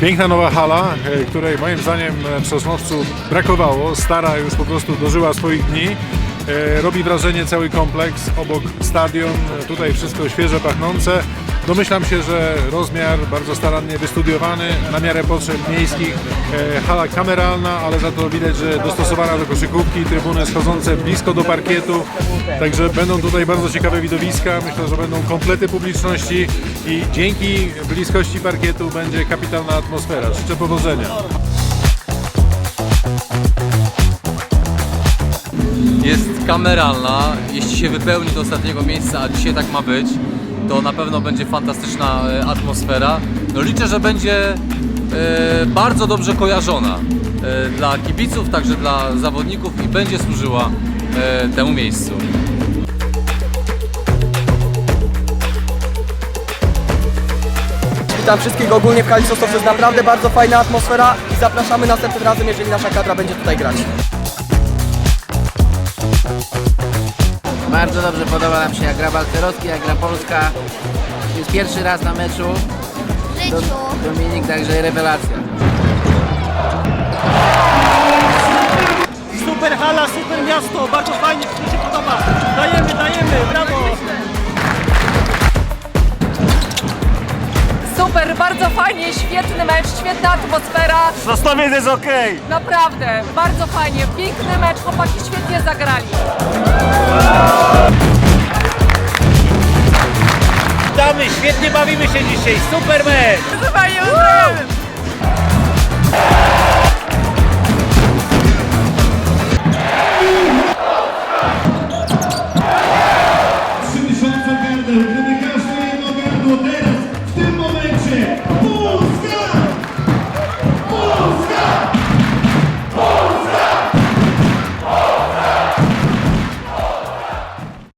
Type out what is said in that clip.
Piękna nowa hala, e, której moim zdaniem e, Sosnowcu brakowało. Stara już po prostu dożyła swoich dni. E, Robi wrażenie cały kompleks, obok stadion, e, tutaj wszystko świeże, pachnące. Domyślam się, że rozmiar bardzo starannie wystudiowany, na miarę potrzeb miejskich. E, Hala kameralna, ale za to widać, że dostosowana do koszykówki, trybuny schodzące blisko do parkietu. Także będą tutaj bardzo ciekawe widowiska. Myślę, że będą komplety publiczności i dzięki bliskości parkietu będzie kapitalna atmosfera. Życzę powodzenia. jest kameralna. Jeśli się wypełni do ostatniego miejsca, a dzisiaj tak ma być, to na pewno będzie fantastyczna e, atmosfera. No liczę, że będzie e, bardzo dobrze kojarzona e, dla kibiców, także dla zawodników i będzie służyła temu miejscu. Witam wszystkich ogólnie w hali Sosnowcu. jest naprawdę bardzo fajna atmosfera i zapraszamy następnym razem, jeżeli nasza kadra będzie tutaj grać. Bardzo dobrze podoba nam się jak gra Balcerowski, jak gra Polska. Jest pierwszy raz na meczu. Do, Dominik, także rewelacja. Super hala, super miasto, bardzo fajnie, mi się podoba. Dajemy, dajemy, brawo! Super, bardzo fajnie, świetny mecz, świetna atmosfera. Sosnowiec jest okej! Naprawdę, bardzo fajnie, piękny mecz, chłopaki świetnie zagrali. Witamy, świetnie bawimy się dzisiaj, super mecz! Fajnie,